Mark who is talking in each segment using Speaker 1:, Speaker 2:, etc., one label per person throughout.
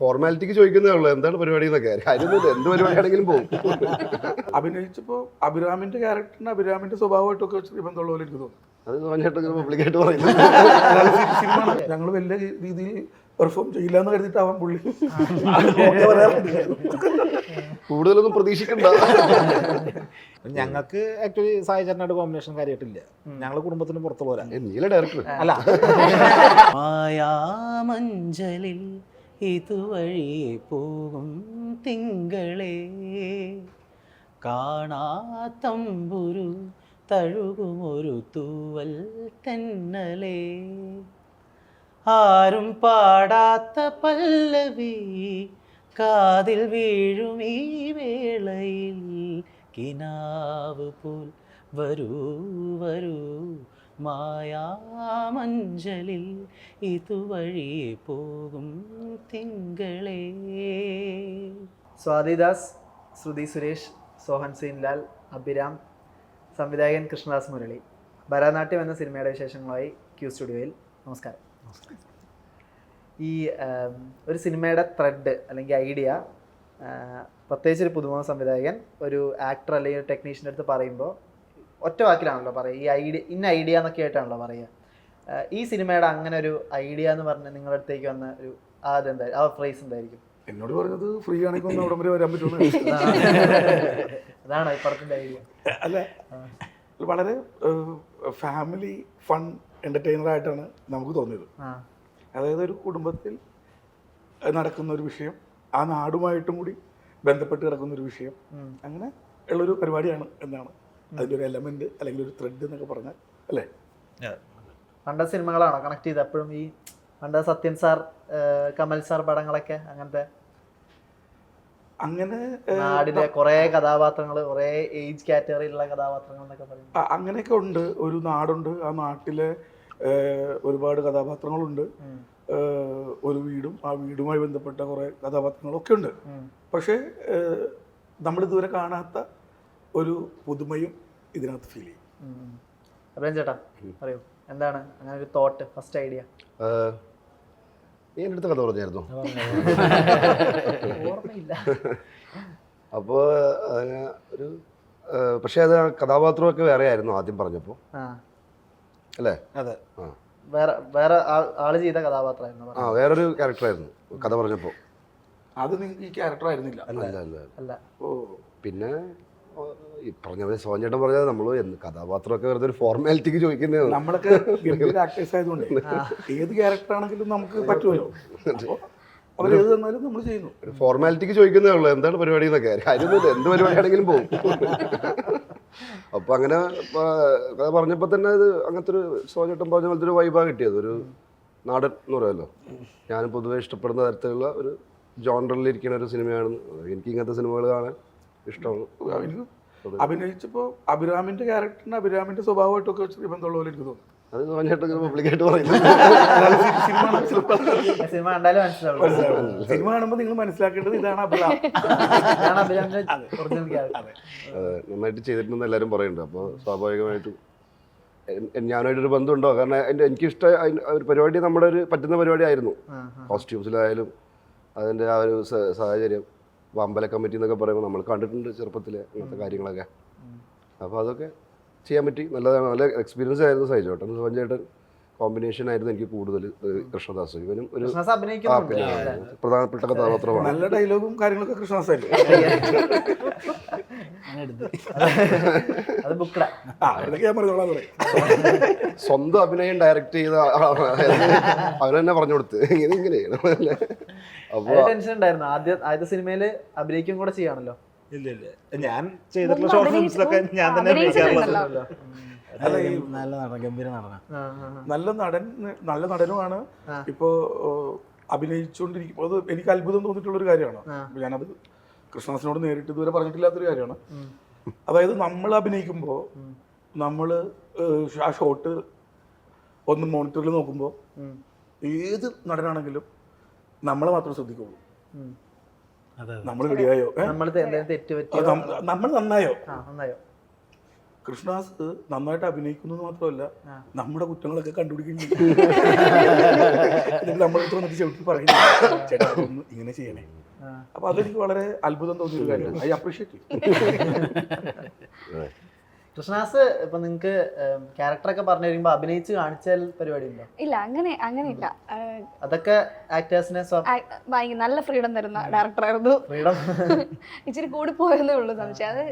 Speaker 1: ഫോർമാലിറ്റിക്ക് ചോദിക്കുന്നേ ഉള്ളൂ എന്താണ് പരിപാടി എന്നൊക്കെ. കാര്യമൊന്നുമില്ല എന്ത് പരിപാടിയാണെങ്കിലും പോകും.
Speaker 2: അഭിനയിച്ചപ്പോ അഭിരാമിന്റെ ക്യാരക്ടറിന് അഭിരാമിന്റെ സ്വഭാവമായിട്ടൊക്കെ വെച്ച് ബന്ധമുള്ള പോലെ എനിക്ക് തോന്നുന്നു.
Speaker 1: അത് പബ്ലിക്കായിട്ട് പറയുന്നത്
Speaker 2: ഞങ്ങൾ വലിയ രീതിയിൽ പെർഫോം ചെയ്യില്ല എന്ന് കരുതിയിട്ടാവാൻ പുള്ളി.
Speaker 1: കൂടുതലൊന്നും പ്രതീക്ഷിക്കണ്ട.
Speaker 3: ഞങ്ങൾക്ക് ആക്ച്വലി സായി ചേട്ടനായിട്ട് കോമ്പിനേഷൻ കാര്യമായിട്ടില്ല. ഞങ്ങൾ കുടുംബത്തിന് പുറത്തുള്ളവരാ.
Speaker 1: പോരാ നീല ഡയറക്ടർ
Speaker 3: അല്ല.
Speaker 4: മായാമഞ്ചലിൽ ഇതുവഴി പോകും തിങ്കളേ. കാണാത്തമ്പുരു തഴുകുമൊരു തൂവൽ തെന്നലേ. ആരും പാടാത്ത പല്ലവി കാതിൽ വീഴും ഈ വേളയിൽ കിനാവ് പോൽ വരൂ വരൂ. മായാമഞ്ചലിൽ ഇതുവഴി പോകും തിങ്കളേ.
Speaker 5: സ്വാതിദാസ് ശ്രുതി സുരേഷ് സോഹൻ സീൻലാൽ അഭിരാം സംവിധായകൻ കൃഷ്ണദാസ് മുരളി. ഭരതനാട്യം എന്ന സിനിമയുടെ വിശേഷങ്ങളുമായി ക്യു സ്റ്റുഡിയോയിൽ നമസ്കാരം. ഈ ഒരു സിനിമയുടെ ത്രെഡ് അല്ലെങ്കിൽ ഐഡിയ പ്രത്യേകിച്ച് ഒരു പുതുമുഖ സംവിധായകൻ ഒരു ആക്ടർ അല്ലെങ്കിൽ ടെക്നീഷ്യന്റെ അടുത്ത് പറയുമ്പോൾ ഒറ്റ വാക്കിലാണല്ലോ പറയുക. ഈ ഐഡിയ ഇന്ന ഐഡിയ എന്നൊക്കെ ആയിട്ടാണല്ലോ പറയുക. ഈ സിനിമയുടെ അങ്ങനെ ഒരു ഐഡിയ എന്ന് പറഞ്ഞ് നിങ്ങളുടെ അടുത്തേക്ക് വന്ന ഒരു അതെന്താ ആ ഫ്രേസ് എന്തായിരിക്കും?
Speaker 2: എന്നോട് പറഞ്ഞത് ഫ്രീ ആണെങ്കിൽ ഒന്ന് അവിടം വരെ വരാൻ പറ്റുമെന്ന്
Speaker 5: അതാണ് ഈ പടത്തിന്റെ ഐഡിയ.
Speaker 2: അല്ല വളരെ ഫാമിലി ഫൺ എന്റർടൈനർ ആയിട്ടാണ് നമുക്ക് തോന്നിയത്. അതായത് ഒരു കുടുംബത്തിൽ നടക്കുന്ന ഒരു വിഷയം ആ നാടുമായിട്ടും കൂടി ബന്ധപ്പെട്ട് കിടക്കുന്ന ഒരു വിഷയം. അങ്ങനെ ഉള്ളൊരു പരിപാടിയാണ് എന്നാണ്. അതിന്റെ ഒരു എലമെന്റ് അല്ലെങ്കിൽ ഒരു ത്രെഡ് എന്നൊക്കെ പറഞ്ഞാൽ അല്ലേ?
Speaker 5: പണ്ട സിനിമകളാണോ കണക്ട് ചെയ്ത് എപ്പോഴും ഈ പണ്ട സത്യൻ സാർ കമൽ സാർ പടങ്ങളൊക്കെ അങ്ങനത്തെ
Speaker 2: അങ്ങനെ
Speaker 5: നാടിലെ കുറേ കഥാപാത്രങ്ങൾ കുറേ ഏജ് കാറ്റഗറിയിലുള്ള കഥാപാത്രങ്ങൾ എന്നൊക്കെ പറയും
Speaker 2: അങ്ങനെയൊക്കെ ഉണ്ട്. ഒരു നാടുണ്ട്. ആ നാട്ടിലെ ഒരുപാട് കഥാപാത്രങ്ങളുണ്ട്. ഒരു വീടും ആ വീടുമായി ബന്ധപ്പെട്ട കുറേ കഥാപാത്രങ്ങളൊക്കെ ഉണ്ട്. പക്ഷേ നമ്മൾ നമ്മളിതുവരെ കാണാത്ത ഒരു പുതുമയും ഇതിനകത്ത് ഫീൽ ചെയ്യും.
Speaker 5: ഉം. ചേട്ടാ പറയൂ. എന്താണ് അങ്ങനെ ഒരു തോട്ട് ഫസ്റ്റ് ഐഡിയ
Speaker 1: എന്റെ അടുത്ത് കഥ പറഞ്ഞായിരുന്നു?
Speaker 5: ഓർമ്മയില്ല.
Speaker 1: അപ്പോൾ അതിന് ഒരു പക്ഷെ അത് കഥാപാത്രമൊക്കെ വേറെ ആയിരുന്നു ആദ്യം പറഞ്ഞപ്പോൾ അല്ലേ?
Speaker 3: അതെ.
Speaker 5: വേറെ വേറെ ആൾ ചെയ്ത കഥാപാത്രമായിരുന്നു
Speaker 1: ആ വേറൊരു ക്യാരക്ടറായിരുന്നു കഥ പറഞ്ഞപ്പോൾ
Speaker 2: അത് ഈ ക്യാരക്ടർ ആയിരുന്നില്ല.
Speaker 1: അല്ല അല്ല.
Speaker 5: അല്ല.
Speaker 2: ഓ.
Speaker 1: പിന്നെ ഈ പറഞ്ഞ പോലെ സോഞ്ചേട്ടൻ പറഞ്ഞത് നമ്മൾ കഥാപാത്രമൊക്കെ വെറുതെ ഒരു ഫോർമാലിറ്റിക്ക് ചോദിക്കുന്നത്
Speaker 2: നമ്മളൊക്കെ ഗംഭീര ആക്ടേഴ്സ് ആയതുകൊണ്ട് ഏത് ക്യാരക്ടർ ആണെങ്കിലും നമുക്ക് പറ്റുമല്ലോ. അപ്പോൾ തന്നാലും നമ്മൾ ചെയ്യുന്നു.
Speaker 1: ഒരു ഫോർമാലിറ്റിക്ക് ചോദിക്കുന്നേ ഉള്ളൂ. എന്താണ് പരിപാടി എന്നൊക്കെ. കാര്യമൊന്നുമില്ല. എന്ത് പരിപാടിയാണെങ്കിലും പോകും. അപ്പൊ അങ്ങനെ കഥ പറഞ്ഞപ്പോൾ തന്നെ ഇത് അങ്ങനത്തെ ഒരു സോചേട്ടൻ പറഞ്ഞ പോലത്തെ ഒരു വൈബാണ് കിട്ടിയത്. ഒരു നാടൻ എന്ന് പറയുമല്ലോ. ഞാൻ പൊതുവെ ഇഷ്ടപ്പെടുന്ന തരത്തിലുള്ള ഒരു ജോണറിലിരിക്കുന്ന ഒരു സിനിമയാണ്. എനിക്ക് ഇങ്ങനത്തെ സിനിമകൾ കാണാൻ ഇഷ്ടമാണ്
Speaker 2: എനിക്ക് അഭിനയിച്ചപ്പോൾ അഭിരാമിന്റെ ക്യാരക്ടറിന് അഭിരാമിന്റെ സ്വഭാവമായിട്ടൊക്കെ വെച്ച് ബന്ധമുള്ള പോലെ എനിക്ക് തോന്നുന്നു.
Speaker 1: അത് സോഞ്ഞേട്ടൻ പബ്ലിക്കായിട്ട് പറയുന്നത്
Speaker 2: സിനിമ
Speaker 5: കണ്ടാലും മനസ്സിലാവും.
Speaker 2: സിനിമ കാണുമ്പോൾ നിങ്ങൾ മനസ്സിലാക്കേണ്ടത് ഇതാണ്
Speaker 1: നന്നായിട്ട് ചെയ്തിട്ടുണ്ടെന്ന് എല്ലാവരും പറയുന്നുണ്ട്. അപ്പോൾ സ്വാഭാവികമായിട്ടും ഞാനായിട്ടൊരു ബന്ധമുണ്ടോ? കാരണം എന്റെ എനിക്കിഷ്ട ഒരു പരിപാടി നമ്മുടെ ഒരു പറ്റുന്ന പരിപാടി ആയിരുന്നു കോസ്റ്റ്യൂംസിലായാലും അതിന്റെ ആ ഒരു സാഹചര്യം. ഇപ്പോൾ അമ്പല കമ്മിറ്റി എന്നൊക്കെ പറയുമ്പോൾ നമ്മൾ കണ്ടിട്ടുണ്ട് ചെറുപ്പത്തിൽ അങ്ങനത്തെ കാര്യങ്ങളൊക്കെ. അപ്പോൾ അതൊക്കെ ചെയ്യാൻ പറ്റി. നല്ലതാണ്. നല്ല എക്സ്പീരിയൻസ് ആയിരുന്നു സൈജോട്ടൻ സോഞ്ചേട്ടൻ കോമ്പിനേഷൻ ആയിരുന്നു എനിക്ക് കൂടുതൽ കൃഷ്ണദാസ്. ഇവനും ഒരു? പ്രധാനപ്പെട്ട കഥാപാത്രമാണ്
Speaker 2: നല്ല ഡയലോഗും കാര്യങ്ങളൊക്കെ കൃഷ്ണദാസ്
Speaker 1: സ്വന്തം അഭിനയം ഡയറക്റ്റ് ചെയ്ത അവൻ തന്നെ പറഞ്ഞു കൊടുത്ത്. ഇങ്ങനെ ഇങ്ങനെ. അപ്പോൾ
Speaker 5: ടെൻഷൻ ഉണ്ടായിരുന്നു. ആദ്യ ആദ്യത്തെ സിനിമയിൽ അഭിനയിക്കും കൂടെ ചെയ്യാണല്ലോ.
Speaker 3: ഇല്ല ഇല്ല. ഞാൻ ചെയ്തിട്ടുള്ള ഷോർട്ട് ഫിലിംസിലൊക്കെ ഞാൻ തന്നെ. അഭിനയിക്കാറുള്ളത്. നല്ല നടൻ ഗംഭീര നടനാണ്.
Speaker 2: നല്ല നടൻ നല്ല നടനുമാണ്.
Speaker 5: ഇപ്പോ
Speaker 2: ഇപ്പോൾ അഭിനയിച്ചുകൊണ്ടിരിക്കുമ്പോൾ അത് എനിക്ക് അത്ഭുതം തോന്നിയിട്ടുള്ള ഒരു കാര്യമാണ് ഞാനത് കൃഷ്ണദാസിനോട് നേരിട്ട് ഇതുവരെ പറഞ്ഞിട്ടില്ലാത്തൊരു കാര്യമാണ്. അതായത് നമ്മൾ അഭിനയിക്കുമ്പോൾ. നമ്മൾ ആ ഷോട്ട് ഒന്ന് മോണിറ്ററിൽ നോക്കുമ്പോൾ. ഏത് നടനാണെങ്കിലും നമ്മളെ മാത്രം ശ്രദ്ധിക്കുള്ളൂ. നമ്മൾ റെഡിയായോ?
Speaker 5: നമ്മൾ
Speaker 2: നന്നായോ?
Speaker 5: നന്നായോ?
Speaker 2: കൃഷ്ണദാസ് നന്നായിട്ട് അഭിനയിക്കുന്നു മാത്രമല്ല നമ്മുടെ കുറ്റങ്ങളൊക്കെ കണ്ടുപിടിക്കുന്നുണ്ട്. എന്നിട്ട് നമ്മുടെ അടുത്ത് വന്നിട്ട് ചവിട്ടി പറയുന്നു. ചേട്ടാ ഒന്ന് ഇങ്ങനെ ചെയ്യണേ. അപ്പൊ അതെനിക്ക് വളരെ അത്ഭുതം തോന്നിയ ഒരു കാര്യമാണ് ഐ അപ്രീഷിയേറ്റ്
Speaker 5: കൃഷ്ണാസ് ഇപ്പൊ നിങ്ങക്ക് ക്യാരക്ടറൊക്കെ പറഞ്ഞു കഴിയുമ്പോ അഭിനയിച്ച് കാണിച്ചാൽ പരിപാടി ഉണ്ടോ
Speaker 6: ഇല്ല അങ്ങനെ അങ്ങനെ ഇല്ല
Speaker 5: അതൊക്കെ ആക്ടേഴ്സിനെ
Speaker 6: ഭയങ്കര നല്ല ഫ്രീഡം തരുന്ന ഡയറക്ടറായിരുന്നു
Speaker 5: ഫ്രീഡം
Speaker 6: ഇച്ചിരി കൂടി പോയെന്നേ ഉള്ളൂ സംശയം. അത്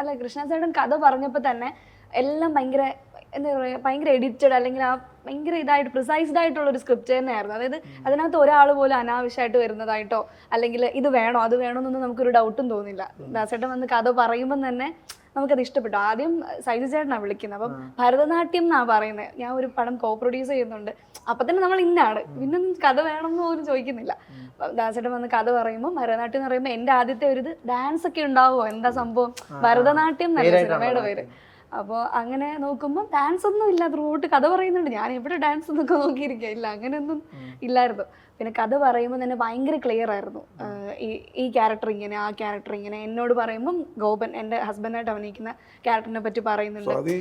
Speaker 6: അല്ല കൃഷ്ണസേടൻ കഥ പറഞ്ഞപ്പോൾ തന്നെ എല്ലാം ഭയങ്കര എന്താ പറയുക ഭയങ്കര എഡിറ്റഡ് അല്ലെങ്കിൽ ആ ഭയങ്കര ഇതായിട്ട് പ്രിസൈസ്ഡ് ആയിട്ടുള്ള ഒരു സ്ക്രിപ്റ്റ് തന്നെയായിരുന്നു. അതായത് അതിനകത്ത് ഒരാൾ പോലും അനാവശ്യമായിട്ട് വരുന്നതായിട്ടോ അല്ലെങ്കിൽ ഇത് വേണോ അത് വേണോ എന്നൊന്നും നമുക്കൊരു ഡൗട്ടും തോന്നില്ല. ദാസേട്ടൻ വന്ന് കഥ പറയുമ്പം തന്നെ നമുക്കത് ഇഷ്ടപ്പെട്ടു. ആദ്യം സൈജു ചേട്ടനാണ് വിളിക്കുന്നത്. അപ്പം ഭരതനാട്യം എന്നാണ് പറയുന്നത് ഞാൻ ഒരു പടം കോ പ്രൊഡ്യൂസ് ചെയ്യുന്നുണ്ട്. അപ്പം തന്നെ നമ്മൾ ഇന്നാണ്. പിന്നെ കഥ വേണമെന്ന് പോലും ചോദിക്കുന്നില്ല. ദാസേട്ടൻ വന്ന് കഥ പറയുമ്പോൾ ഭരതനാട്യം എന്ന് പറയുമ്പോൾ എന്റെ ആദ്യത്തെ ഒരു ഇത് ഡാൻസ് ഒക്കെ ഉണ്ടാവുമോ? എന്താ സംഭവം? ഭരതനാട്യം എന്നല്ല സിനിമയുടെ പേര്. അപ്പോൾ അങ്ങനെ നോക്കുമ്പോൾ ഡാൻസ് ഒന്നും ഇല്ല. ത്രൂട്ട് കഥ പറയുന്നുണ്ട്. ഞാൻ എവിടെ ഡാൻസ് എന്നൊക്കെ നോക്കിയിരിക്കുക ഇല്ല അങ്ങനെയൊന്നും ഇല്ലായിരുന്നു. പിന്നെ കഥ പറയുമ്പോൾ തന്നെ ഭയങ്കര ക്ലിയർ ആയിരുന്നു. ഈ ഈ ക്യാരക്ടർ ഇങ്ങനെ ആ ക്യാരക്ടർ ഇങ്ങനെ. എന്നോട് പറയുമ്പോൾ ഗോപൻ എന്റെ ഹസ്ബൻഡായിട്ട് അഭിനയിക്കുന്ന ക്യാരക്ടറിനെ പറ്റി പറയുന്നുണ്ട്.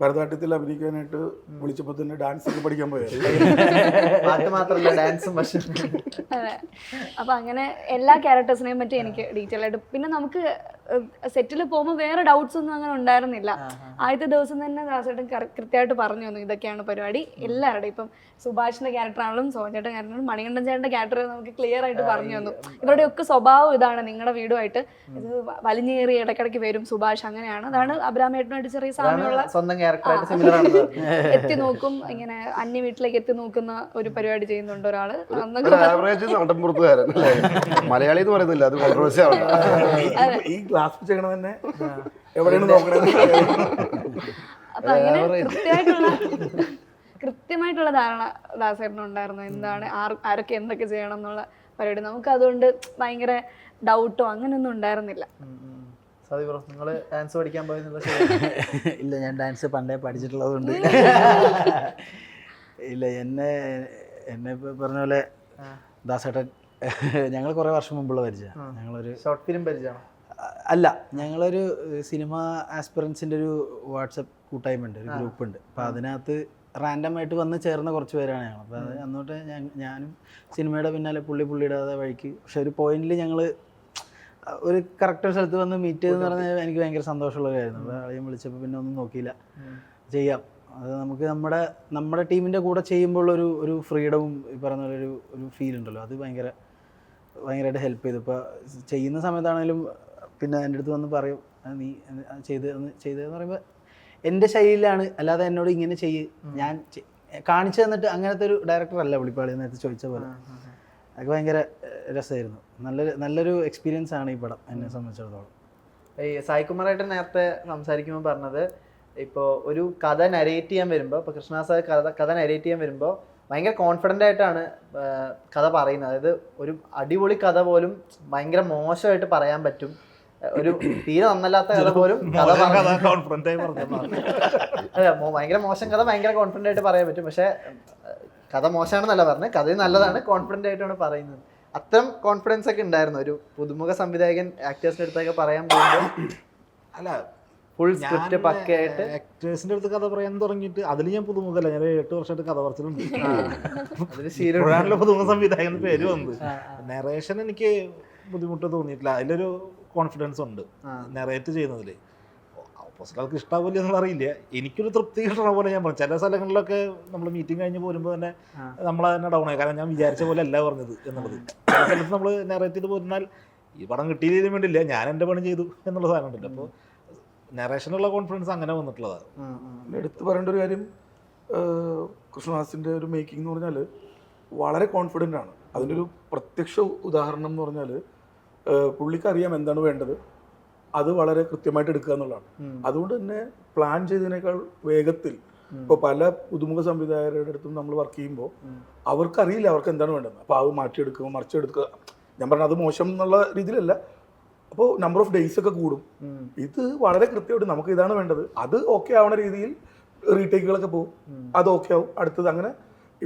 Speaker 2: ഭരതനാട്യത്തിൽ അഭിനയിക്കാനായിട്ട് വിളിച്ചപ്പോൾ തന്നെ ഡാൻസ് ഒക്കെ പഠിക്കാൻ പോയത്
Speaker 5: പാട്ട് മാത്രമല്ല ഡാൻസും പക്ഷെ.
Speaker 6: അതെ. അപ്പൊ അങ്ങനെ എല്ലാ ക്യാരക്ടേഴ്സിനെയും പറ്റി എനിക്ക് ഡീറ്റെയിൽ ആയിട്ട്. പിന്നെ നമുക്ക് സെറ്റിൽ പോകുമ്പോൾ വേറെ ഡൗട്ട്സ് ഒന്നും അങ്ങനെ ഉണ്ടായിരുന്നില്ല. ആദ്യത്തെ ദിവസം തന്നെ ദാസേട്ടൻ കൃത്യമായിട്ട് പറഞ്ഞു തന്നു ഇതൊക്കെയാണ് പരിപാടി. എല്ലാവരുടെയും ഇപ്പം സുഭാഷിന്റെ ക്യാരക്ടർ ആണെങ്കിലും സോഞ്ചേട്ടൻ ക്യാരക്ടർ മണികണ്ഠൻ ചേട്ടന്റെ ക്യാരക്ടർ നമുക്ക് ക്ലിയർ ആയിട്ട് പറഞ്ഞു തന്നു. ഇവരുടെ ഒക്കെ സ്വഭാവം ഇതാണ് നിങ്ങളുടെ വീടുമായിട്ട്. ഇത് വലിഞ്ഞേറി ഇടയ്ക്കിടയ്ക്ക് വരും സുഭാഷ് അങ്ങനെയാണ്. അതാണ് അബ്രാമേട്ടനുമായിട്ട് ചെറിയ സാമ്യമുള്ള
Speaker 5: സ്വന്തം ക്യാരക്ടറായിട്ട് സിമിലർ ആണ്
Speaker 6: എത്തി നോക്കും ഇങ്ങനെ അന്യ വീട്ടിലേക്ക് എത്തി നോക്കുന്ന ഒരു പരിപാടി ചെയ്യുന്നുണ്ട്
Speaker 1: ഒരാൾ. മലയാളി എന്ന് പറയുന്നില്ല അത് കോൺട്രവേഴ്സി
Speaker 2: ഗ്ലാസ് ചെയ്യണത് തന്നെ എവിടെയാണ് നോക്കണത്?
Speaker 6: അപ്പൊ അങ്ങനെ കൃത്യമായിട്ടുള്ള കൃത്യമായിട്ടുള്ള ധാരണ ദാസേട്ടന് ഉണ്ടായിരുന്നു. എന്താണ് ആർ ആരൊക്കെ എന്തൊക്കെ ചെയ്യണം എന്നുള്ള പരിപാടി. നമുക്ക് അതുകൊണ്ട് ഭയങ്കര ഡൗട്ടോ അങ്ങനെയൊന്നും ഉണ്ടായിരുന്നില്ല.
Speaker 5: നിങ്ങൾ ഡാൻസ് പഠിക്കാൻ പോയെന്നുള്ള
Speaker 3: ഇല്ല ഞാൻ ഡാൻസ് പണ്ടേ പഠിച്ചിട്ടുള്ളതുകൊണ്ട് ഇല്ല എന്നെ എന്നെ പറഞ്ഞ പോലെ ദാസേട്ടൻ ഞങ്ങൾ കുറേ വർഷം മുമ്പുള്ള പരിചയം. ഞങ്ങളൊരു
Speaker 5: ഷോർട്ട് ഫിലിം പരിചയമാണ്?
Speaker 3: അല്ല ഞങ്ങളൊരു സിനിമ ആസ്പിറൻസിന്റെ ഒരു വാട്സപ്പ് കൂട്ടായ്മ ഉണ്ട് ഒരു ഗ്രൂപ്പ് ഉണ്ട് അപ്പം അതിനകത്ത് റാൻഡം ആയിട്ട് വന്ന് ചേർന്ന കുറച്ച് പേരാണ് ഞങ്ങൾ. അപ്പോൾ അത് അന്നോട്ട് ഞാനും സിനിമയുടെ പിന്നാലെ പുള്ളി പുള്ളിയുടെ വഴിക്ക്. പക്ഷെ ഒരു പോയിന്റിൽ ഞങ്ങൾ ഒരു കറക്റ്റ് സ്ഥലത്ത് വന്ന് മീറ്റ് ചെയ്തെന്ന് പറഞ്ഞാൽ എനിക്ക് ഭയങ്കര സന്തോഷമുള്ള കാര്യമായിരുന്നു അപ്പോൾ ആളെയും വിളിച്ചപ്പോൾ പിന്നെ ഒന്നും നോക്കിയില്ല. ചെയ്യാം. അത് നമുക്ക് നമ്മുടെ നമ്മുടെ ടീമിന്റെ കൂടെ ചെയ്യുമ്പോൾ ഒരു ഒരു ഫ്രീഡവും ഈ പറഞ്ഞ പോലെ ഒരു ഒരു ഫീൽ ഉണ്ടല്ലോ. അത് ഭയങ്കര ഭയങ്കരമായിട്ട് ഹെൽപ്പ് ചെയ്തു. ഇപ്പോൾ ചെയ്യുന്ന സമയത്താണെങ്കിലും പിന്നെ എന്റെ അടുത്ത് വന്ന് പറയും നീ ചെയ്ത് ചെയ്തതെന്ന് പറയുമ്പോൾ എന്റെ ശൈലിയിലാണ് അല്ലാതെ എന്നോട് ഇങ്ങനെ ചെയ്യ് ഞാൻ കാണിച്ചു തന്നിട്ട് അങ്ങനത്തെ ഒരു ഡയറക്ടർ അല്ല പുള്ളിപ്പാളി നേരത്തെ ചോദിച്ച പോലെ. അതൊക്കെ ഭയങ്കര രസമായിരുന്നു. നല്ലൊരു നല്ലൊരു എക്സ്പീരിയൻസ് ആണ് ഈ പടം എന്നെ സംബന്ധിച്ചിടത്തോളം.
Speaker 5: ഈ സായികുമാറായിട്ട് നേരത്തെ സംസാരിക്കുമ്പോൾ പറഞ്ഞത് ഇപ്പോൾ ഒരു കഥ നരേറ്റ് ചെയ്യാൻ വരുമ്പോൾ ഇപ്പോൾ കൃഷ്ണദാസ് കഥ കഥ നരേറ്റ് ചെയ്യാൻ വരുമ്പോൾ ഭയങ്കര കോൺഫിഡന്റ് ആയിട്ടാണ് കഥ പറയുന്നത്. അതായത് ഒരു അടിപൊളി കഥ പോലും ഭയങ്കര മോശമായിട്ട് പറയാൻ പറ്റും. ഒരു തീരെ നന്നല്ലാത്ത കഥ പോലും കഥ അതെ ഭയങ്കര മോശം കഥ ഭയങ്കര കോൺഫിഡന്റ് ആയിട്ട് പറയാൻ പറ്റും. പക്ഷേ കഥ മോശമാണെന്നല്ല പറഞ്ഞത്. കഥ നല്ലതാണ്. കോൺഫിഡന്റ് ആയിട്ടാണ് പറയുന്നത്. അത്തരം കോൺഫിഡൻസ് ഒക്കെ ഉണ്ടായിരുന്നു. ഒരു പുതുമുഖ സംവിധായകൻ ആക്ടേഴ്സിന്റെ അടുത്തൊക്കെ പറയാൻ പോകുമ്പോൾ
Speaker 3: അല്ല
Speaker 5: ഫുൾ സ്ക്രിപ്റ്റ് പക്കയായിട്ട്
Speaker 3: ആക്ടേഴ്സിന്റെ അടുത്ത് കഥ പറയാൻ തുടങ്ങിയിട്ട് അതിൽ ഞാൻ പുതുമുഖല്ല. ഞാൻ എട്ട് വർഷമായിട്ട് കഥ പറച്ചിലുണ്ട്. പുതുമുഖ സംവിധായകൻ പേര് വന്നു നെറേഷൻ എനിക്ക് ബുദ്ധിമുട്ട് തോന്നിയിട്ടില്ല. അതിലൊരു കോൺഫിഡൻസ് ഉണ്ട്. നെറേറ്റ് ചെയ്യുന്നതിൽ ഓപ്പോസിറ്റ് ആൾക്ക് ഇഷ്ടാവില്ല എന്നുള്ള അറിയില്ല. എനിക്കൊരു തൃപ്തി കിട്ടണ പോലെ ഞാൻ പറഞ്ഞു. ചില സ്ഥലങ്ങളിലൊക്കെ നമ്മൾ മീറ്റിംഗ് കഴിഞ്ഞ് പോരുമ്പോൾ തന്നെ നമ്മൾ തന്നെ ഡൗൺ ആയി. കാരണം ഞാൻ വിചാരിച്ച പോലെ അല്ല പറഞ്ഞത് എന്നുള്ളത്. ചില സ്ഥലത്ത് നമ്മൾ നെറേറ്റ് ചെയ്ത് പോരുന്നാൽ ഈ പടം കിട്ടിയില്ലെങ്കിലും വേണ്ടില്ല. ഞാൻ എന്റെ പണി ചെയ്തു എന്നുള്ള സാധനം ഉണ്ടല്ലോ. അപ്പോൾ നെറേഷനുള്ള കോൺഫിഡൻസ് അങ്ങനെ വന്നിട്ടുള്ളതാണ്
Speaker 2: എടുത്തു പറയേണ്ട ഒരു കാര്യം കൃഷ്ണദാസിന്റെ ഒരു മേക്കിംഗ് എന്ന് പറഞ്ഞാൽ വളരെ കോൺഫിഡന്റ് ആണ്. അതിന്റെ ഒരു പ്രത്യക്ഷ ഉദാഹരണം എന്ന് പറഞ്ഞാൽ പുള്ളിക്ക് അറിയാം എന്താണ് വേണ്ടത്. അത് വളരെ കൃത്യമായിട്ട് എടുക്കുക എന്നുള്ളതാണ്. അതുകൊണ്ട് തന്നെ പ്ലാൻ ചെയ്തതിനേക്കാൾ വേഗത്തിൽ ഇപ്പോൾ പല പുതുമുഖ സംവിധായകരുടെ അടുത്തും നമ്മൾ വർക്ക് ചെയ്യുമ്പോൾ അവർക്കറിയില്ല അവർക്ക് എന്താണ് വേണ്ടത് അപ്പോൾ അത് മാറ്റിയെടുക്കുക മറിച്ചെടുക്കുക. ഞാൻ പറഞ്ഞത് അത് മോശം എന്നുള്ള രീതിയിലല്ല. അപ്പോൾ നമ്പർ ഓഫ് ഡേയ്സ് ഒക്കെ കൂടും. ഇത് വളരെ കൃത്യമായിട്ട് നമുക്ക് ഇതാണ് വേണ്ടത്. അത് ഓക്കെ ആവണ രീതിയിൽ റീടേക്കുകളൊക്കെ പോകും അത് ഓക്കെ ആവും. അടുത്തത് അങ്ങനെ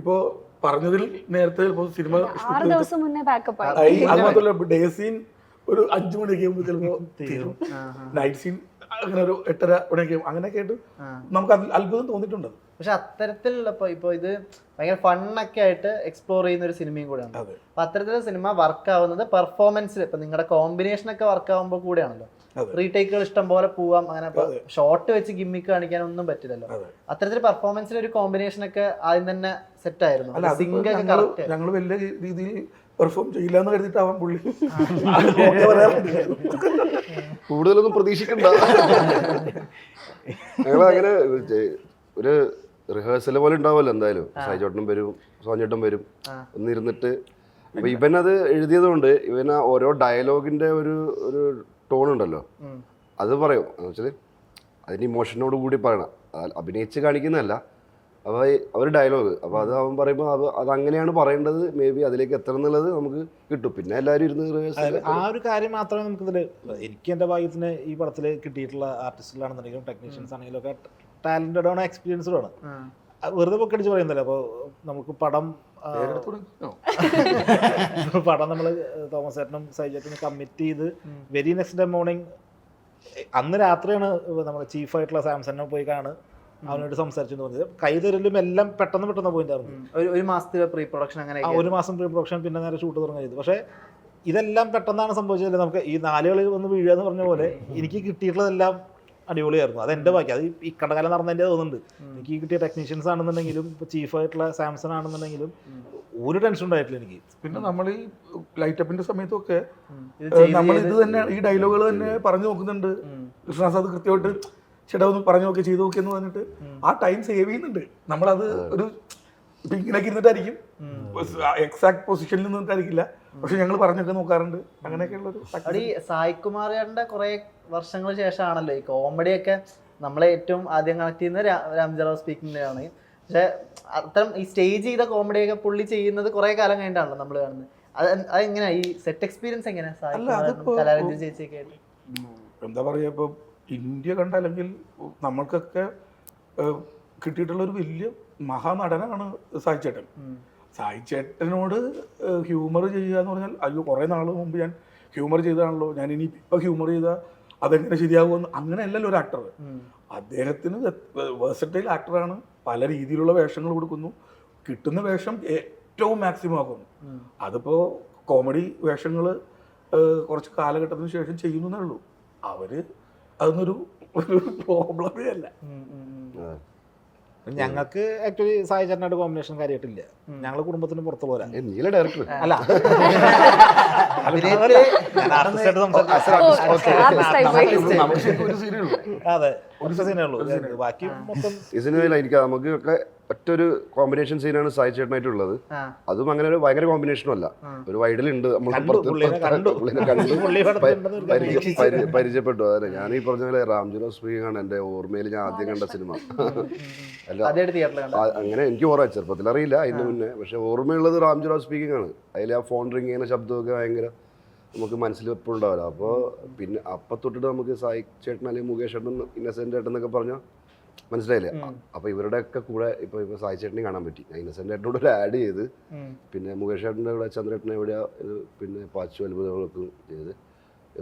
Speaker 2: ഇപ്പോൾ പറഞ്ഞതിൽ നേരത്തെ സിനിമ അത് മാത്രമല്ല ഡേ സീൻ ഒരു അഞ്ചു മണിയൊക്കെ ആകുമ്പോൾ ചിലപ്പോൾ തീരും. നൈറ്റ് സീൻ അങ്ങനെ ഒരു എട്ടര മണിയൊക്കെ അങ്ങനെയൊക്കെ ആയിട്ട് നമുക്ക് അത് അത്ഭുതം തോന്നിയിട്ടുണ്ട്.
Speaker 5: പക്ഷെ അത്തരത്തിലുള്ള ഇപ്പൊ ഇത് ഭയങ്കര ഫണ്ണൊക്കെ ആയിട്ട് എക്സ്പ്ലോർ ചെയ്യുന്ന ഒരു സിനിമയും കൂടെയാണ്. അപ്പൊ അത്തരത്തിലുള്ള സിനിമ വർക്ക് ആവുന്നത് പെർഫോമൻസിൽ ഇപ്പൊ നിങ്ങളുടെ കോമ്പിനേഷൻ ഒക്കെ വർക്ക് ആവുമ്പോൾ കൂടെയാണല്ലോ. റീടേക്കുകൾ ഇഷ്ടം പോലെ പോവാം. അങ്ങനെ ഷോർട്ട് വെച്ച് ഗിമ്മിക്ക് കാണിക്കാൻ ഒന്നും പറ്റില്ലല്ലോ അത്തരത്തിൽ പെർഫോമൻസിൽ ഒരു കോമ്പിനേഷൻ ഒക്കെ ആദ്യം തന്നെ സെറ്റ് ആയിരുന്നു. സിംഗ് ഒക്കെ കറക്റ്റ്
Speaker 2: ഞങ്ങൾ വലിയ രീതിയിൽ പെർഫോം ചെയ്യില്ല എന്ന് കരുതിയിട്ടാവാൻ പുള്ളി.
Speaker 1: കൂടുതലൊന്നും പ്രതീക്ഷിക്കണ്ട. ഞങ്ങൾ അങ്ങനെ ഒരു റിഹേഴ്സൽ പോലെ ഉണ്ടാവുമല്ലോ എന്തായാലും. സായി സായിച്ചോട്ടനും വരും സോഞ്ഞേട്ടൻ വരും. ഒന്നിരുന്നിട്ട് അപ്പൊ ഇവനത് എഴുതിയതുകൊണ്ട് ഇവൻ ആ ഓരോ ഡയലോഗിന്റെ ഒരു ഒരു ടോൺ ഉണ്ടല്ലോ. അത് പറയും. എന്ന് വെച്ചാൽ അതിന് ഇമോഷനോട് കൂടി പറയണം. അത് അഭിനയിച്ച് കാണിക്കുന്നതല്ല. അപ്പോൾ അവർ ഡയലോഗ് അപ്പോൾ അത് അവൻ പറയുമ്പോൾ അത് അത് അങ്ങനെയാണ് പറയേണ്ടത്. മേ ബി അതിലേക്ക് എത്തണം എന്നുള്ളത് നമുക്ക് കിട്ടും. പിന്നെ എല്ലാവരും ഇരുന്ന് റിഹേഴ്സൽ
Speaker 7: ആ ഒരു കാര്യം മാത്രമേ നമുക്ക് നമുക്കിതിൽ എനിക്ക് എന്റെ ഭാഗ്യത്തിന് ഈ പടത്തിൽ കിട്ടിയിട്ടുള്ള ആർട്ടിസ്റ്റുകളാണെന്നുണ്ടെങ്കിലും ടെക്നീഷ്യൻസ് ആണെങ്കിലും ഒക്കെ ടാലന്റഡ് ആണ് എക്സ്പീരിയൻസ്ഡ് ആണ്. വെറുതെ പൊക്കടിച്ച് പറയുന്നില്ല. അപ്പോൾ നമുക്ക് പടം. പടം നമ്മൾ തോമസ് ചേട്ടനും സൈജേട്ടനും കമ്മിറ്റ് ചെയ്ത് വെരി നെക്സ്റ്റ് ഡേ മോർണിംഗ് അന്ന് രാത്രിയാണ് നമ്മുടെ ചീഫായിട്ടുള്ള സാംസണിനെ പോയി കാണ് അവനോട് സംസാരിച്ചു പറഞ്ഞത്. കൈതരലും എല്ലാം പെട്ടെന്ന് പെട്ടെന്ന് പോയിട്ടായിരുന്നു
Speaker 5: ഒരു മാസത്തിലെ പ്രീ പ്രൊഡക്ഷൻ അങ്ങനെ
Speaker 7: ഒരു മാസം പ്രീ പ്രൊഡക്ഷൻ പിന്നെ നേരെ ഷൂട്ട് തുടങ്ങി ചെയ്തു. പക്ഷേ ഇതെല്ലാം പെട്ടെന്നാണ് സംഭവിച്ചത്. നമുക്ക് ഈ നാലുകളിൽ ഒന്ന് വീഴുക എന്ന് പറഞ്ഞ പോലെ എനിക്ക് കിട്ടിയിട്ടുള്ളതെല്ലാം അടിപൊളിയായിരുന്നു. അത് എന്റെ ബാക്കി അത് ഈ കണ്ടകാലം നടന്നതിന്റെ തോന്നുന്നുണ്ട്. എനിക്ക് കിട്ടിയ ടെക്നീഷ്യൻസ് ആണെന്നുണ്ടെങ്കിലും ഇപ്പോൾ ചീഫായിട്ടുള്ള സാംസൺ ആണെന്നുണ്ടെങ്കിലും ഒരു ടെൻഷൻ ഉണ്ടായിട്ടില്ല എനിക്ക്.
Speaker 2: പിന്നെ നമ്മൾ ഈ ലൈറ്റ് അപ്പിന്റെ സമയത്തൊക്കെ
Speaker 5: ഇത്
Speaker 2: നമ്മൾ ഇത് തന്നെ ഈ ഡയലോഗുകൾ തന്നെ പറഞ്ഞു നോക്കുന്നുണ്ട്. കൃഷ്ണദാസ് അത് കൃത്യമായിട്ട് ചേട്ടാ ഒന്ന് പറഞ്ഞു നോക്കി ചെയ്തു നോക്കി എന്ന് പറഞ്ഞിട്ട് ആ ടൈം സേവ് ചെയ്യുന്നുണ്ട്. നമ്മളത് ഒരു ഇങ്ങനെ ഇങ്ങനെയൊക്കെ ഇരുന്നിട്ടായിരിക്കും. എക്സാക്ട് പൊസിഷനിൽ നിന്നിട്ടായിരിക്കില്ല. പക്ഷെ ഞങ്ങൾ പറഞ്ഞൊക്കെ നോക്കാറുണ്ട്. അങ്ങനെയൊക്കെയുള്ള ഒരു
Speaker 5: അവിടെ ഈ സായികുമാർ ചേട്ടന്റെ കുറെ വർഷങ്ങൾ ശേഷമാണല്ലോ ഈ കോമഡി ഒക്കെ നമ്മളെ ഏറ്റവും ആദ്യം കണക്ട് ചെയ്യുന്ന രാംജറാവ് സ്പീക്കിങ്ങിലാണ് പക്ഷെ അത്തരം ഈ സ്റ്റേജ് ചെയ്ത കോമഡിയൊക്കെ പുള്ളി ചെയ്യുന്നത് കുറെ കാലം കഴിഞ്ഞിട്ടാണല്ലോ നമ്മൾ കാണുന്നത്. അത് അതെങ്ങനെയാ? ഈ സെറ്റ് എക്സ്പീരിയൻസ് എങ്ങനെയാ
Speaker 2: അതിപ്പോ-
Speaker 5: കലാരഞ്ജൻ ചേച്ചിയൊക്കെ
Speaker 2: എന്താ പറയാ ഇപ്പോൾ ഇന്ത്യ കണ്ട അല്ലെങ്കിൽ നമ്മൾക്കൊക്കെ കിട്ടിയിട്ടുള്ള ഒരു വലിയ മഹാനടനാണ് സായിച്ചേട്ടൻ. സായിച്ചേട്ടനോട് സായി ഹ്യൂമർ ചെയ്യുക എന്ന് പറഞ്ഞാൽ അയ്യോ കുറേ നാൾ മുമ്പ് ഞാൻ ഹ്യൂമർ ചെയ്താണല്ലോ ഞാൻ ഇനി ഇപ്പോൾ ഹ്യൂമർ ചെയ്താൽ അതെങ്ങനെ ശരിയാകുമെന്ന് അങ്ങനെയല്ലല്ലോ ഒരു ആക്ടർ അദ്ദേഹത്തിന് വേഴ്സറ്റൈൽ ആക്ടറാണ് പല രീതിയിലുള്ള വേഷങ്ങൾ കൊടുക്കുന്നു കിട്ടുന്ന വേഷം ഏറ്റവും മാക്സിമം ആക്കുന്നു. അതിപ്പോൾ കോമഡി വേഷങ്ങൾ കുറച്ച് കാലഘട്ടത്തിന് ശേഷം ചെയ്യുന്നേ ഉള്ളൂ. അവർ അതൊന്നൊരു ഒരു പ്രോബ്ലമേ അല്ല.
Speaker 7: ഞങ്ങൾക്ക് ആക്ച്വലി സായി ചേട്ടനായിട്ട് കോമ്പിനേഷൻ കാര്യമായിട്ടില്ല. ഞങ്ങളെ കുടുംബത്തിന് പുറത്തുള്ളവരാ.
Speaker 1: പോരാ നീല ഡയറക്ടർ
Speaker 7: അല്ല.
Speaker 1: എനിക്ക് നമുക്ക് ഒക്കെ ഒറ്റൊരു കോമ്പിനേഷൻ സീനാണ് സായി ചേട്ടനായിട്ടുള്ളത്. അതും അങ്ങനെ ഒരു ഭയങ്കര കോമ്പിനേഷനും അല്ല. ഒരു വൈഡലുണ്ട് നമ്മൾ പരിചയപ്പെട്ടു. അതെ ഞാൻ ഈ പറഞ്ഞ പോലെ രാംജുനോ സ്പീക്കിംഗ് ആണ് എന്റെ ഓർമ്മയിൽ ഞാൻ ആദ്യം കണ്ട സിനിമ. അല്ല അങ്ങനെ എനിക്ക് ഓർമ്മ ചെറുപ്പത്തിൽ അറിയില്ല അതിന് മുന്നേ. പക്ഷെ ഓർമ്മയുള്ളത് റാംജുറോ സ്പീക്കിംഗ് ആണ്. അതിൽ ആ ഫോൺ റിങ് ചെയ്യുന്ന ശബ്ദമൊക്കെ ഭയങ്കര നമുക്ക് മനസ്സിൽ എപ്പോഴും ഉണ്ടാവില്ല. അപ്പോൾ പിന്നെ അപ്പം തൊട്ടിട്ട് നമുക്ക് സായി ചേട്ടൻ അല്ലെങ്കിൽ മുകേഷ് ചേട്ടൻ ഇന്നസെന്റ് ചേട്ടൻ എന്നൊക്കെ പറഞ്ഞാൽ മനസ്സിലായില്ലേ? അപ്പോൾ ഇവരുടെയൊക്കെ കൂടെ ഇപ്പോൾ ഇപ്പോൾ സായി ചേട്ടനെ കാണാൻ പറ്റി. ഞാൻ ഇന്നസെന്റ് ചേട്ടനോട് ഒരു ആഡ് ചെയ്ത് പിന്നെ മുകേഷ് ചേട്ടന്റെ കൂടെ ചന്ദ്രേട്ടനെ ഇവിടെ പിന്നെ പാച്ചു അത്ഭുതങ്ങളൊക്കെ ചെയ്ത്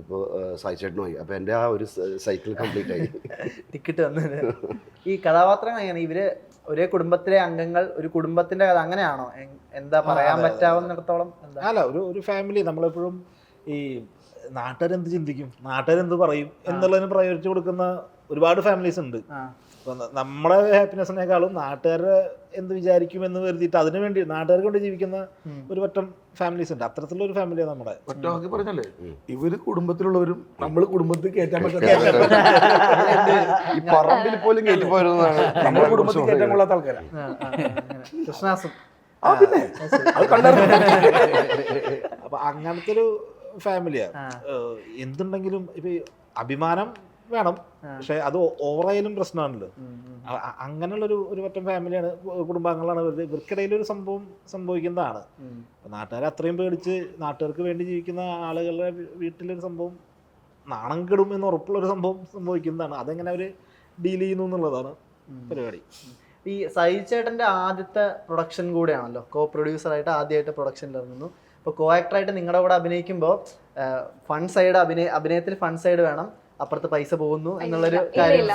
Speaker 1: ഇപ്പോൾ സായി ചേട്ടനുമായി അപ്പോൾ എന്റെ ആ ഒരു സൈക്കിൾ കംപ്ലീറ്റ് ആയി.
Speaker 5: ടിക്കറ്റ് വന്നത്. ഈ കഥാപാത്രങ്ങൾ എങ്ങനെ ഇവർ ഒരേ കുടുംബത്തിലെ അംഗങ്ങൾ ഒരു കുടുംബത്തിന്റെ കഥ അങ്ങനെയാണോ? എന്താ പറയാൻ പറ്റാവുന്നിടത്തോളം
Speaker 7: അല്ല ഒരു ഒരു ഫാമിലി നമ്മളെപ്പോഴും ഈ നാട്ടുകാരെന്ത് ചിന്തിക്കും? നാട്ടുകാരെന്ത് പറയും? എന്നുള്ളതിന് പ്രയോറിറ്റി കൊടുക്കുന്ന ഒരുപാട് ഫാമിലീസ് ഉണ്ട്. ന- നമ്മുടെ ഹാപ്പിനെസ്സിനേക്കാളും നാട്ടുകാരെ എന്ത് വിചാരിക്കും എന്ന് കരുതിയിട്ട് അതിനു വേണ്ടി നാട്ടുകാർക്ക് വേണ്ടി ജീവിക്കുന്ന ഒരു പറ്റം ഫാമിലീസ് ഉണ്ട്. അത്തരത്തിലുള്ള ഒരു ഫാമിലിയാണ് നമ്മുടെ.
Speaker 2: ഒറ്റ വാക്കി പറഞ്ഞല്ലേ ഇവർ കുടുംബത്തിലുള്ളവരും നമ്മൾ കുടുംബത്തിൽ കയറ്റാൻ പറ്റാത്ത
Speaker 1: ഈ പറമ്പിൽ പോലും കയറ്റി പോയിരുന്നതാണ്
Speaker 2: നമ്മൾ കുടുംബത്തിൽ കയറ്റാൻ കൊള്ളാത്ത ആൾക്കാരാണ്
Speaker 5: ആ, ആ, അങ്ങനെ. കൃഷ്ണാസും
Speaker 2: ആ പിന്നെ. അത്
Speaker 7: അപ്പൊ അങ്ങനത്തെ ഒരു ഫാമിലിയാണ് എന്തുണ്ടെങ്കിലും ഇപ്പൊ അഭിമാനം വേണം. പക്ഷെ അത് ഓവറായാലും പ്രശ്നമാണല്ലോ. അങ്ങനെയുള്ള ഒരു ഒരു പറ്റം ഫാമിലിയാണ് കുടുംബാംഗങ്ങളാണ് വെറുതെ ഇവർക്കിടയിൽ ഒരു സംഭവം സംഭവിക്കുന്നതാണ്. നാട്ടുകാർ അത്രയും പേടിച്ച് നാട്ടുകാർക്ക് വേണ്ടി ജീവിക്കുന്ന ആളുകളുടെ വീട്ടിലൊരു സംഭവം നാണം കെടും എന്ന് ഉറപ്പുള്ള ഒരു സംഭവം സംഭവിക്കുന്നതാണ്. അതെങ്ങനെ അവർ ഡീൽ ചെയ്യുന്നു എന്നുള്ളതാണ് പരിപാടി.
Speaker 5: ഈ സൈ ചേട്ടന്റെ ആദ്യത്തെ പ്രൊഡക്ഷൻ കൂടെയാണല്ലോ കോ പ്രൊഡ്യൂസറായിട്ട് ആദ്യമായിട്ട് പ്രൊഡക്ഷനിൽ ഇറങ്ങുന്നു. അപ്പോൾ കോ ആക്ടറായിട്ട് നിങ്ങളുടെ കൂടെ അഭിനയിക്കുമ്പോൾ ഫൺ സൈഡ് അഭിനയ അഭിനയത്തിൽ ഫൺ സൈഡ് വേണം. അപ്പുറത്ത് പൈസ പോകുന്നു എന്നുള്ളൊരു കാര്യം.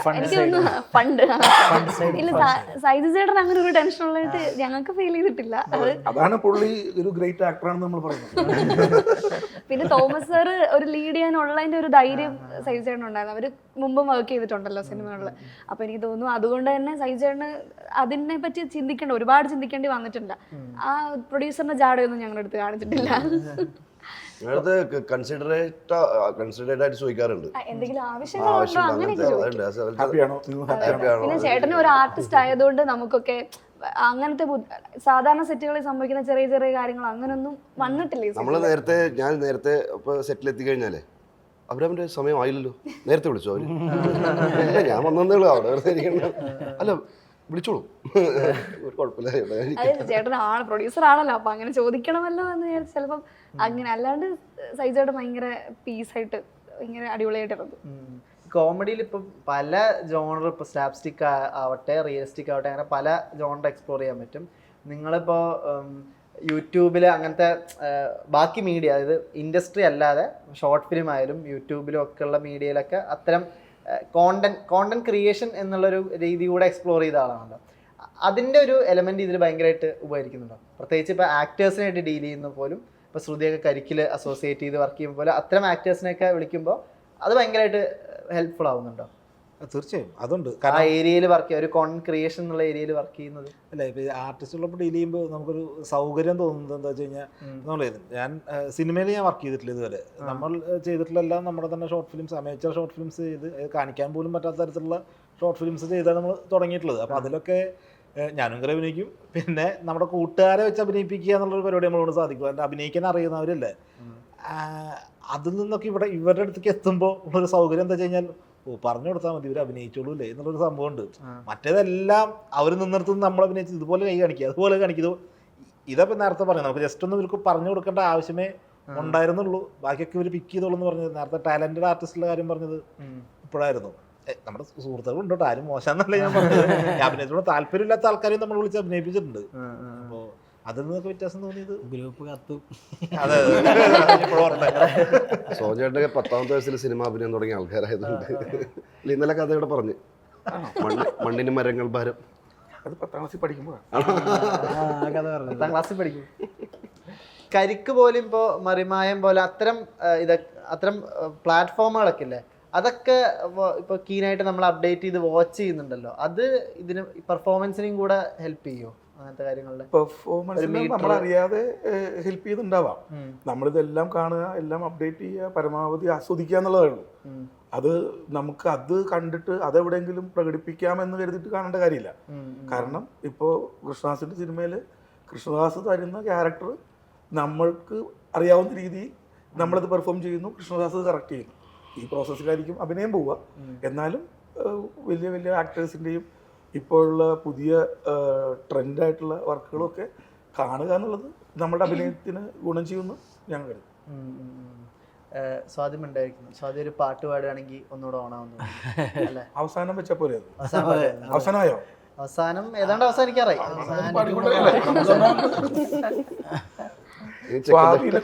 Speaker 6: ഫണ്ട് ഇല്ല സൈജു ചേട്ടൻ അങ്ങനെ ഒരു ടെൻഷൻ ഉള്ളതായിട്ട് ഞങ്ങൾക്ക് ഫീൽ ചെയ്തിട്ടില്ല.
Speaker 2: അതാണ് പുള്ളി ഒരു ഗ്രേറ്റ് ആക്ടറാണെന്ന് നമ്മൾ പറയുന്നത്.
Speaker 6: പിന്നെ തോമസ് സാർ ഒരു ലീഡ് ചെയ്യാനുള്ളതിന്റെ ഒരു ധൈര്യം സൈജു ചേട്ടൻ ഉണ്ടായിരുന്നു അവർ മുമ്പും വർക്ക് ചെയ്തിട്ടുണ്ടല്ലോ സിനിമകളിൽ അപ്പൊ എനിക്ക് തോന്നുന്നു അതുകൊണ്ട് തന്നെ സൈജു ചേട്ടന് അതിനെ പറ്റി ചിന്തിക്കേണ്ട ഒരുപാട് ചിന്തിക്കേണ്ടി വന്നിട്ടുണ്ട്. ആ പ്രൊഡ്യൂസറിന്റെ ജാടയൊന്നും ഞങ്ങളുടെ അടുത്ത് കാണിച്ചിട്ടില്ല.
Speaker 1: ഞങ്ങളത് കൺസിഡറേറ്റ് കൺസിഡറേറ്റ് ആയിട്ട് ചോദിക്കാറുണ്ട്.
Speaker 6: എന്തെങ്കിലും ആവശ്യം ചേട്ടനും ഒരു ആർട്ടിസ്റ്റ് ആയതുകൊണ്ട് നമുക്കൊക്കെ അങ്ങനത്തെ സാധാരണ സെറ്റുകളിൽ സംഭവിക്കുന്ന ചെറിയ ചെറിയ കാര്യങ്ങൾ അങ്ങനൊന്നും വന്നിട്ടില്ല
Speaker 1: നമ്മൾ
Speaker 6: നമ്മൾ
Speaker 1: നേരത്തെ ഞാൻ നേരത്തെ ഇപ്പോൾ സെറ്റിൽ എത്തിക്കഴിഞ്ഞാലേ അവരവന്റെ സമയം ആയില്ലല്ലോ. നേരത്തെ വിളിച്ചു അവർ? ഞാൻ വന്നതേ ഉള്ളൂ. അവിടെ വെറുതെ അല്ല വിളിച്ചോളൂ. ഒരു കുഴപ്പമില്ല.
Speaker 6: ചേട്ടൻ ആണ് പ്രൊഡ്യൂസർ ആണല്ലോ അപ്പൊ അങ്ങനെ ചോദിക്കണമല്ലോ എന്ന് ഞാൻ ചിലപ്പം അങ്ങനെ അല്ലാണ്ട് സൈജേട്ടൻ ഭയങ്കര പീസായിട്ട് ഭയങ്കര അടിപൊളിയായിട്ടിരുന്നു.
Speaker 5: കോമഡിയിൽ ഇപ്പം പല ജോണർ ഇപ്പോൾ സ്ലാപ്സ്റ്റിക് ആവട്ടെ റിയലിസ്റ്റിക് ആവട്ടെ അങ്ങനെ പല ജോണർ എക്സ്പ്ലോർ ചെയ്യാൻ പറ്റും. നിങ്ങളിപ്പോൾ യൂട്യൂബിൽ അങ്ങനത്തെ ബാക്കി മീഡിയ അതായത് ഇൻഡസ്ട്രി അല്ലാതെ ഷോർട്ട് ഫിലിം ആയാലും യൂട്യൂബിലും ഒക്കെയുള്ള ഉള്ള മീഡിയയിലൊക്കെ അത്തരം കോണ്ടന്റ് കോണ്ടന്റ് ക്രിയേഷൻ എന്നുള്ളൊരു രീതി കൂടെ എക്സ്പ്ലോർ ചെയ്ത ആളാണല്ലോ. അതിന്റെ ഒരു എലമെന്റ് ഇതിൽ ഭയങ്കരമായിട്ട് ഉപകരിക്കുന്നുണ്ടോ? പ്രത്യേകിച്ച് ഇപ്പോൾ ആക്ടേഴ്സിനായിട്ട് ഡീൽ ചെയ്യുന്ന പോലും ഇപ്പോൾ ശ്രുതിയൊക്കെ കരിക്കിൽ അസോസിയേറ്റ് ചെയ്ത് വർക്ക് ചെയ്യുമ്പോൾ അത്തരം ആക്ടേഴ്സിനെയൊക്കെ വിളിക്കുമ്പോൾ അത് ഭയങ്കരമായിട്ട് ഹെൽപ്ഫുൾ ആവുന്നുണ്ടോ?
Speaker 7: തീർച്ചയായും. അതുണ്ട്.
Speaker 5: ആ
Speaker 7: കാരണം
Speaker 5: ഏരിയയിൽ വർക്ക് ചെയ്യുക. ഒരു കോൺ ക്രിയേഷൻ എന്നുള്ള ഏരിയയിൽ വർക്ക് ചെയ്യുന്നത്.
Speaker 7: അല്ല ഇപ്പൊ ആർട്ടിസ്റ്റുകളോട് ഡീൽ ചെയ്യുമ്പോൾ നമുക്കൊരു സൗകര്യം തോന്നുന്നത് എന്താ വെച്ച് കഴിഞ്ഞാൽ നമ്മൾ ഞാൻ സിനിമയിൽ ഞാൻ വർക്ക് ചെയ്തിട്ടില്ല ഇതുവരെ. നമ്മൾ ചെയ്തിട്ടുള്ള ചെയ്തിട്ടുള്ളതെല്ലാം നമ്മുടെ തന്നെ short films amateur short films ചെയ്ത് കാണിക്കാൻ പോലും പറ്റാത്ത തരത്തിലുള്ള ഷോർട്ട് ഫിലിംസ് ചെയ്താണ് നമ്മൾ തുടങ്ങിയിട്ടുള്ളത്. അപ്പോൾ അതിലൊക്കെ ഞാനും കൂടെ അഭിനയിക്കും. പിന്നെ നമ്മുടെ കൂട്ടുകാരെ വെച്ച് അഭിനയിപ്പിക്കുക എന്നുള്ളൊരു പരിപാടി നമ്മളോട് സാധിക്കും. അതിന്റെ അഭിനയിക്കാൻ അറിയുന്നവരല്ലേ. അതിൽ നിന്നൊക്കെ ഇവിടെ ഇവരുടെ അടുത്തേക്ക് എത്തുമ്പോൾ ഉള്ളൊരു സൗകര്യം എന്താ വെച്ച് കഴിഞ്ഞാൽ ഓ പറഞ്ഞു കൊടുത്താൽ മതി ഇവർ അഭിനയിച്ചോളൂ അല്ലേ എന്നുള്ളൊരു സംഭവമുണ്ട്. മറ്റേതെല്ലാം അവർ നിന്നിടത്തുനിന്ന് നമ്മൾ അഭിനയിച്ച് ഇതുപോലെ കൈ കാണിക്കുക അതുപോലെ കാണിക്കുന്നു ഇതപ്പം നേരത്തെ പറഞ്ഞു നമുക്ക് ജസ്റ്റ് ഒന്ന് ഇവർക്ക് പറഞ്ഞു കൊടുക്കേണ്ട ആവശ്യമേ ഉണ്ടായിരുന്നുള്ളൂ. ബാക്കിയൊക്കെ ഇവർ പിക്ക് ചെയ്തോളൂ എന്ന് പറഞ്ഞത് നേരത്തെ ടാലന്റഡ് ആർട്ടിസ്റ്റിലെ കാര്യം പറഞ്ഞത് ഇപ്പോഴായിരുന്നു. നമ്മുടെ സുഹൃത്തുക്കളുണ്ട് കേട്ടോ ആരും മോശമെന്നല്ല ഞാൻ പറഞ്ഞത്. അഭിനയത്തിനോട് താല്പര്യമില്ലാത്ത ആൾക്കാരെയും നമ്മൾ വിളിച്ച് അഭിനയിപ്പിച്ചിട്ടുണ്ട്. അപ്പോൾ അതിൽ നിന്നൊക്കെ വ്യത്യാസം തോന്നിയത്
Speaker 3: ഗ്രൂപ്പ് കത്തും.
Speaker 7: അതെ
Speaker 1: സോജേട്ടന്റെ പത്താമത്തെ വയസ്സിൽ സിനിമ അഭിനയം തുടങ്ങിയ ആൾക്കാരായതുകൊണ്ട് ഇന്നലെ കഥ ഇവിടെ പറഞ്ഞു. മണ്ണ് മണ്ണിന് മരങ്ങൾ ഭാരം.
Speaker 2: അത് പത്താം ക്ലാസ്സിൽ പഠിക്കുമ്പോഴാണ്
Speaker 3: ആ കഥ പറഞ്ഞു
Speaker 5: പത്താം ക്ലാസ്സിൽ പഠിക്കും കരിക്ക് പോലും ഇപ്പോൾ മറിമായം പോലെ അത്തരം ഇത് അത്തരം പ്ലാറ്റ്ഫോമുകളൊക്കെ ഇല്ലേ? അതൊക്കെ ഇപ്പോൾ കീനായിട്ട് നമ്മൾ അപ്ഡേറ്റ് ചെയ്ത് വാച്ച് ചെയ്യുന്നുണ്ടല്ലോ. അത് ഇതിന് പെർഫോമൻസിനും കൂടെ ഹെൽപ്പ് ചെയ്യുമോ അങ്ങനത്തെ കാര്യങ്ങളുടെ
Speaker 2: പെർഫോമൻസ് നമ്മൾ അറിയാതെ ഹെൽപ്പ് ചെയ്തുണ്ടാവാം നമ്മളിതെല്ലാം കാണുക എല്ലാം അപ്ഡേറ്റ് ചെയ്യുക പരമാവധി ആസ്വദിക്കുക എന്നുള്ളതേ ഉള്ളൂ. അത് നമുക്ക് അത് കണ്ടിട്ട് അതെവിടെയെങ്കിലും പ്രകടിപ്പിക്കാമെന്ന് കരുതിട്ട് കാണേണ്ട കാര്യമില്ല. കാരണം ഇപ്പോൾ കൃഷ്ണദാസിന്റെ സിനിമയിൽ കൃഷ്ണദാസ് തരുന്ന ക്യാരക്ടർ നമ്മൾക്ക് അറിയാവുന്ന രീതിയിൽ നമ്മളത് പെർഫോം ചെയ്യുന്നു കൃഷ്ണദാസ് കറക്റ്റ് ചെയ്യുന്നു. ഈ പ്രോസസ്സിലായിരിക്കും അഭിനയം പോവുക. എന്നാലും വലിയ വലിയ ആക്ടേഴ്സിന്റെയും ഇപ്പോഴുള്ള പുതിയ ട്രെൻഡായിട്ടുള്ള വർക്കുകളൊക്കെ കാണുക എന്നുള്ളത് നമ്മുടെ അഭിനയത്തിന് ഗുണം ചെയ്യുമെന്ന് ഞാൻ കരുതുന്നു.
Speaker 5: സ്വാധീനം ഉണ്ടായിരിക്കുന്നു സ്വാതി ഒരു പാട്ട് പാടുകയാണെങ്കിൽ ഒന്നുകൂടെ ഓണാവുന്നു അല്ലേ?
Speaker 2: അവസാനം വെച്ച പോലെ. അവസാനമായോ?
Speaker 5: അവസാനം ഏതാണ്ട് അവസാനിക്കാറായി.
Speaker 1: ഈ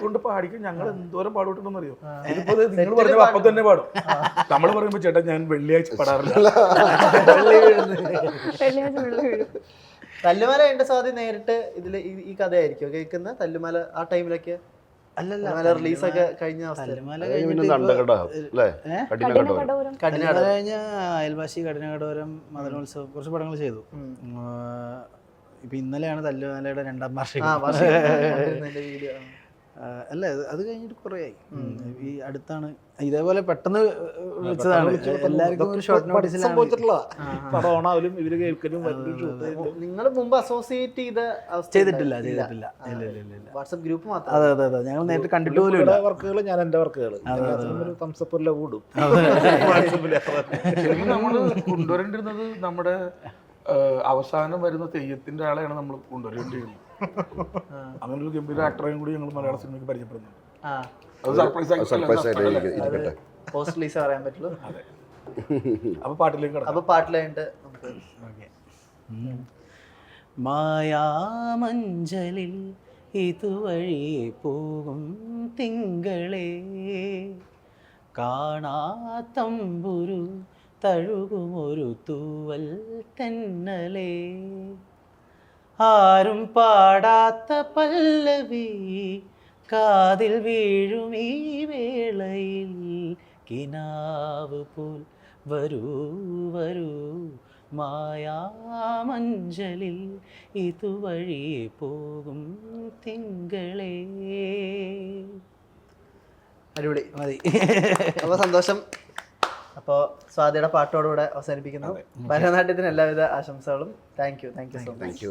Speaker 2: കൊണ്ട് പാടിക്കും. ഞങ്ങൾ എന്തോരം പാടുവിട്ടുണ്ടെന്ന് അറിയോ ഇതിപ്പോ നിങ്ങൾ പറഞ്ഞ അപ്പൊ തന്നെ പാടും. നമ്മൾ പറയുമ്പോ ചേട്ടാ ഞാൻ വെള്ളിയാഴ്ച പാടാറില്ല.
Speaker 5: തല്ലുമല എന്റെ സ്വാതി നേരിട്ട് ഇതിൽ ഈ കഥയായിരിക്കും കേൾക്കുന്ന? തല്ലുമല ആ ടൈമിലൊക്കെ?
Speaker 3: അല്ലല്ല
Speaker 5: റിലീസൊക്കെ കഴിഞ്ഞ
Speaker 3: കഴിഞ്ഞ അയൽവാസി കഠിനകടോരം മദനോത്സവം കുറച്ച് പടങ്ങൾ ചെയ്തു. ഇപ്പൊ ഇന്നലെയാണ് തല്ലുമാലയുടെ രണ്ടാം വാർഷികം.
Speaker 5: വീഡിയോ.
Speaker 3: അല്ല അത് കഴിഞ്ഞിട്ട് കുറേ ആയി ഈ അടുത്താണ്. ഇതേപോലെ പെട്ടെന്ന് വിളിച്ചതാണ്. എല്ലാവർക്കും ഒരു ഷോർട്ട്
Speaker 7: ഓണാവലും ഇവർ കേൾക്കലും
Speaker 5: നിങ്ങൾ മുമ്പ് അസോസിയേറ്റ് ചെയ്ത
Speaker 3: ചെയ്തിട്ടില്ല
Speaker 5: ഇല്ല.
Speaker 3: ചെയ്തിട്ടില്ല.
Speaker 5: വാട്സപ്പ് ഗ്രൂപ്പ് മാത്രം.
Speaker 3: അതെ അതെ അതെ. ഞങ്ങൾ നേരിട്ട് കണ്ടിട്ട് പോലും ഇല്ല
Speaker 7: വർക്കുകൾ ഞാൻ എന്റെ വർക്കുകൾ ഒരു
Speaker 2: കൂടും. നമ്മൾ കൊണ്ടുവരേണ്ടിരുന്നത് നമ്മുടെ അവസാനം വരുന്ന തെയ്യത്തിന്റെ ആളെയാണ് നമ്മൾ കൊണ്ടുവരേണ്ടിയത് അങ്ങനെ ഒരു ഗംഭീര ആക്ടറെയും കൂടി ഞങ്ങൾ മലയാള സിനിമയ്ക്ക് പരിചയപ്പെടുന്നുണ്ട്.
Speaker 5: ആ.
Speaker 2: അത് സർപ്രൈസ്
Speaker 1: സർപ്രൈസ് ആയിട്ട് ഇരിക്ക- ഇരിക്കട്ടെ.
Speaker 5: പോസ്റ്റ് റിലീസ് പറയാൻ പറ്റുള്ളൂ.
Speaker 2: അപ്പൊ പാട്ടിലേക്ക് കിടക്കാം.
Speaker 5: അപ്പൊ പാട്ടിലായിട്ട് നമുക്ക്
Speaker 4: മായാമഞ്ചലിൽ
Speaker 3: ഇതുവഴി പോകും തിങ്കളേ. കാണാത്തമ്പുരു തഴുകുമൊരു തൂവൽ തെന്നലേ. ആരും പാടാത്ത പല്ലവി കാതിൽ വീഴും ഈ വേളയിൽ കിനാവ് പോൽ വരൂ വരൂ. മായാമഞ്ചലിൽ ഇതുവഴി പോകും തിങ്കളേ.
Speaker 5: അടിപൊളി.
Speaker 8: മതി.
Speaker 5: അപ്പോൾ സന്തോഷം. അപ്പോൾ സ്വാതിയുടെ പാട്ടോടുകൂടെ അവസാനിപ്പിക്കുന്നു. ഭരതനാട്യത്തിന് എല്ലാവിധ ആശംസകളും. Thank you thank you so much